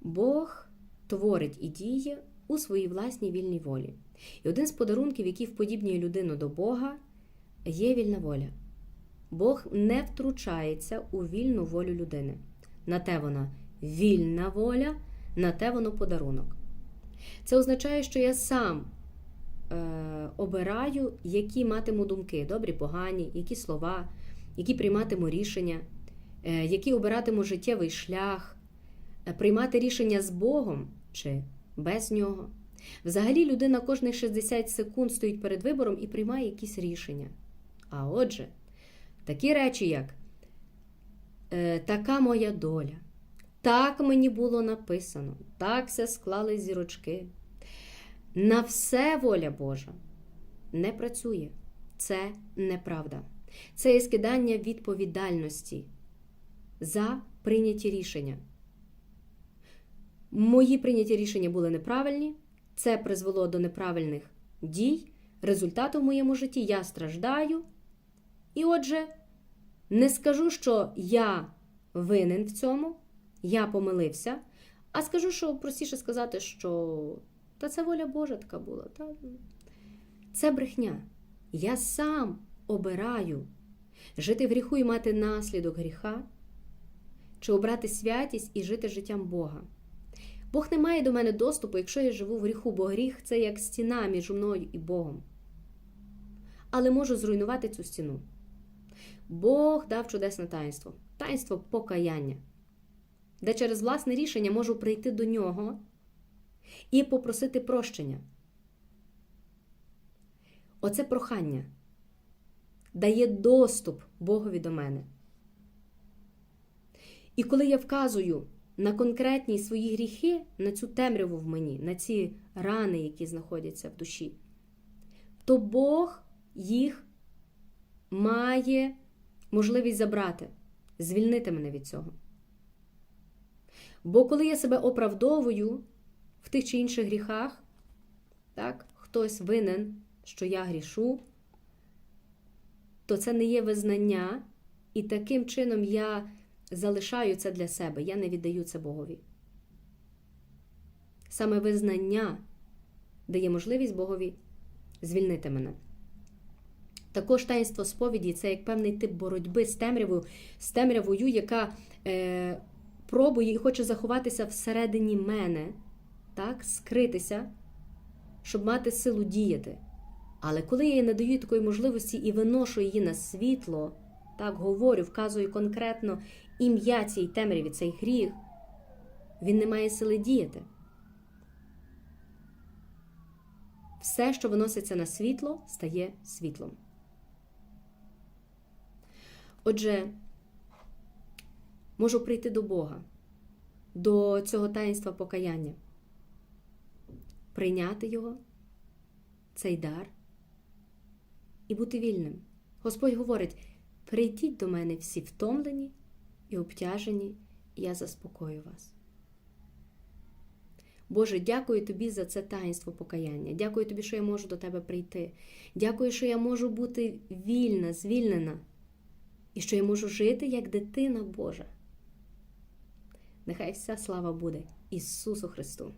Бог творить і діє у своїй власній вільній волі. І один з подарунків, який вподібнює людину до Бога, є вільна воля. Бог не втручається у вільну волю людини. На те вона вільна воля, на те воно подарунок. Це означає, що я сам е, обираю, які матиму думки, добрі, погані, які слова, які прийматиму рішення, е, який обиратиму життєвий шлях, е, приймати рішення з Богом чи без нього. Взагалі, людина кожних 60 секунд стоїть перед вибором і приймає якісь рішення. А отже, такі речі, як е, така моя доля, так мені було написано, так все склали зірочки. На все воля Божа не працює. Це неправда. Це є скидання відповідальності за прийняті рішення. Мої прийняті рішення були неправильні, це призвело до неправильних дій. Результату в моєму житті я страждаю. І отже, не скажу, що я винен в цьому, я помилився, а скажу, що простіше сказати, що та це воля Божа така була. Та... Це брехня. Я сам обираю жити в гріху і мати наслідок гріха, чи обрати святість і жити життям Бога. Бог не має до мене доступу, якщо я живу в гріху, бо гріх це як стіна між мною і Богом. Але можу зруйнувати цю стіну. Бог дав чудесне таїнство таїнство покаяння, де через власне рішення можу прийти до нього і попросити прощення. Оце прохання дає доступ Богові до мене. І коли я вказую на конкретні свої гріхи, на цю темряву в мені, на ці рани, які знаходяться в душі, то Бог їх має можливість забрати, звільнити мене від цього. Бо коли я себе оправдовую в тих чи інших гріхах, так, хтось винен, що я грішу, то це не є визнання, і таким чином я залишаю це для себе, я не віддаю це Богові. Саме визнання дає можливість Богові звільнити мене. Також таїнство сповіді це як певний тип боротьби з темрявою, з темрявою, яка е, пробує і хоче заховатися всередині мене, так, скритися, щоб мати силу діяти. Але коли я їй надаю такої можливості і виношу її на світло, так говорю, вказую конкретно ім'я цій темряві, цей гріх, він не має сили діяти. Все, що виноситься на світло, стає світлом. Отже, можу прийти до Бога, до цього таїнства покаяння, прийняти його, цей дар і бути вільним. Господь говорить: прийдіть до мене всі втомлені і обтяжені, я заспокою вас. Боже, дякую тобі за це таїнство покаяння. Дякую тобі, що я можу до тебе прийти. Дякую, що я можу бути вільна, звільнена, і що я можу жити як дитина Божа. Нехай вся слава буде Ісусу Христу.